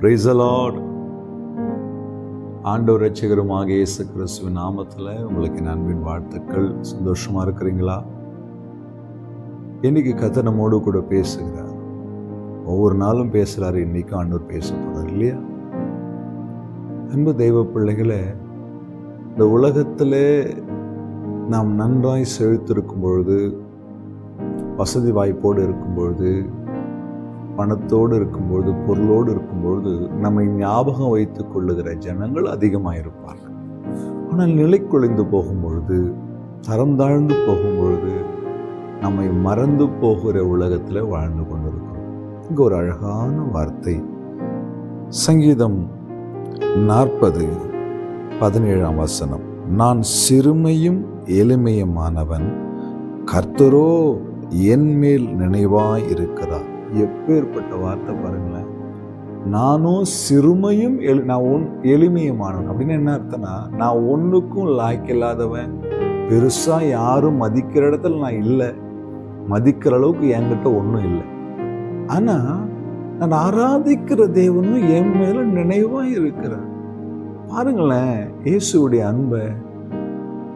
Price ஆண்டவர் ரட்சகருமாக இயேசு கிறிஸ்துவின் நாமத்தில் உங்களுக்கு நண்பின் வாழ்த்துக்கள். சந்தோஷமாக இருக்கிறீங்களா? இன்னைக்கு கத்த நம்மோடு கூட பேசுகிறார். ஒவ்வொரு நாளும் பேசுகிறார் இன்னைக்கும் ஆண்டவர் பேச இல்லையா? அன்பு தெய்வ பிள்ளைகளை இந்த உலகத்தில் நாம் நன்றாய் செழித்திருக்கும் பொழுது வசதி வாய்ப்போடு இருக்கும் பொழுது பணத்தோடு இருக்கும்பொழுது பொருளோடு இருக்கும்பொழுது நம்மை ஞாபகம் வைத்துக் கொள்ளுகிற ஜனங்கள் அதிகமாக இருப்பார்கள் ஆனால் நிலை குலைந்து போகும் பொழுது தரம் தாழ்ந்து போகும் பொழுது நம்மை மறந்து போகிற உலகத்தில் வாழ்ந்து கொண்டிருக்கிறோம். இங்கே ஒரு அழகான வார்த்தை. சங்கீதம் நாற்பது பதினேழாம் வசனம். நான் சிறுமையும் எளிமையுமானவன். கர்த்தரோ என் மேல் நினைவாய் இருக்கிறார். எப்பேற்பட்ட வார்த்தை பாருங்களேன். நானும் சிறுமையும் எளி நான் ஒன் எளிமையுமானவன். அப்படின்னு என்ன அர்த்தம்னா நான் ஒன்றுக்கும் லாய்க்கில்லாதவன் பெருசாக யாரும் மதிக்கிற இடத்துல நான் இல்லை. மதிக்கிற அளவுக்கு என்கிட்ட ஒன்றும் இல்லை. ஆனால் நான் ஆராதிக்கிற தேவனும் என் மேலே நினைவாக இருக்கிறார். பாருங்களேன் இயேசுடைய அன்பை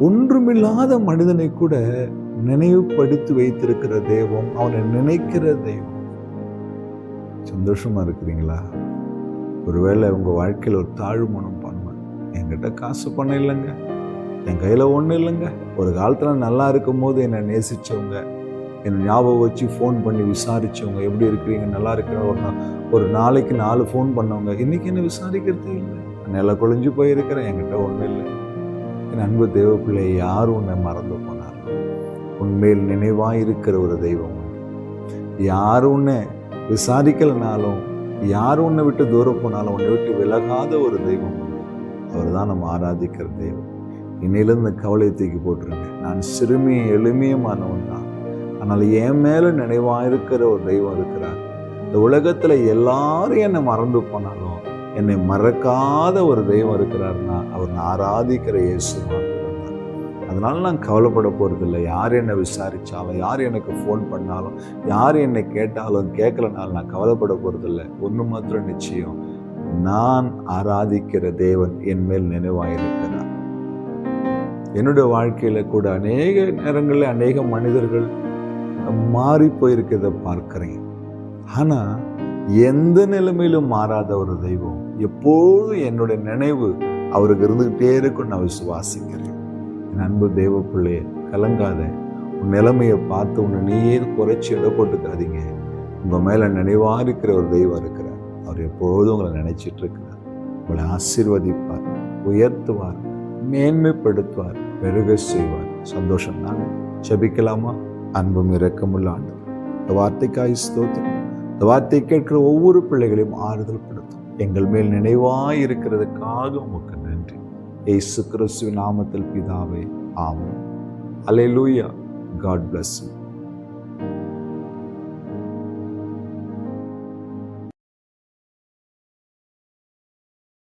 ஒன்றுமில்லாத மனிதனை கூட நினைவுபடுத்தி வைத்திருக்கிற தெய்வம் அவனை நினைக்கிற தெய்வம் சந்தோஷமாக இருக்கிறீங்களா? ஒருவேளை உங்கள் வாழ்க்கையில் ஒரு தாழ்வு மனம் பண்ணுவேன் என்கிட்ட காசு பணம் இல்லைங்க. என் கையில் ஒன்றும் இல்லைங்க. ஒரு காலத்தில் நல்லா இருக்கும் போது என்னை நேசிச்சவங்க என்னை ஞாபகம் வச்சு ஃபோன் பண்ணி விசாரித்தவங்க எப்படி இருக்கிறீங்க நல்லா இருக்கிற ஒரு நாள் ஒரு நாளைக்கு நாலு ஃபோன் பண்ணவங்க இன்றைக்கி என்ன விசாரிக்கிறது இல்லை. நில குழஞ்சு போயிருக்கிறேன் என்கிட்ட ஒன்றும் இல்லை. என் அன்பு தெய்வ பிள்ளை யார் உன்னை மறந்து போனார்? உண்மையில் நினைவாக இருக்கிற ஒரு தெய்வம் உண்டு. யார் உன்னை விசாரிக்கலனாலும் யார் உன்னை விட்டு தூரம் போனாலும் உன்னை விட்டு விலகாத ஒரு தெய்வம் அவர் தான் நம்ம ஆராதிக்கிற தெய்வம். இன்னிலிருந்து கவலை தூக்கி போட்டுருங்க. நான் சிறுமியும் எளிமையுமானவன் தான். ஆனால் என் மேலே நினைவாக இருக்கிற ஒரு தெய்வம் இருக்கிறார். இந்த உலகத்தில் எல்லாரும் என்னை மறந்து போனாலும் என்னை மறக்காத ஒரு தெய்வம் இருக்கிறாருன்னா அவர் நான் ஆராதிக்கிற இயேசு அதனால நான் கவலைப்பட போகிறதில்ல யார் என்னை விசாரித்தாலும் யார் எனக்கு ஃபோன் பண்ணாலும் யார் என்னை கேட்டாலும் கேட்கலனாலும் நான் கவலைப்பட போகிறதில்ல ஒன்று மாத்திரம் நிச்சயம் நான் ஆராதிக்கிற தேவன் என் மேல் நினைவாயிருக்கிறார். என்னுடைய வாழ்க்கையில் கூட அநேக நேரங்களில் அநேக மனிதர்கள் மாறி போயிருக்கிறத பார்க்குறேன். ஆனால் எந்த நிலைமையிலும் மாறாத ஒரு தெய்வம் எப்போதும் என்னுடைய நினைவு அவருக்கு இருந்துகிட்டே இருக்கும் நான் விசுவாசிக்கிறேன். என் அன்பு தெய்வ பிள்ளைய கலங்காத. உன் நிலைமையை பார்த்து உன்னை நீயே குறைச்சி இட போட்டுக்காதீங்க. உங்கள் மேலே நினைவா இருக்கிற ஒரு தெய்வம் இருக்கிறார். அவர் எப்போதும் உங்களை நினைச்சிட்டு இருக்கிறார். உங்களை ஆசீர்வதிப்பார் உயர்த்துவார் மேன்மைப்படுத்துவார் பெருக செய்வார். சந்தோஷம் தானே ஜபிக்கலாமா? அன்பும் இரக்கமுள்ள ஆண்டு இந்த வார்த்தைக்காய் ஸ்தோத்திரம். இந்த வார்த்தை கேட்கிற ஒவ்வொரு பிள்ளைகளையும் ஆறுதல் படுத்தும் எங்கள் மேல் நினைவாய் இருக்கிறதுக்காக உமக்கு நன்றி. ஏசு கிறிஸ்துவின் நாமத்தில் பிதாவே ஆமாம் அலே லூயா காட் பிளஸ் யூ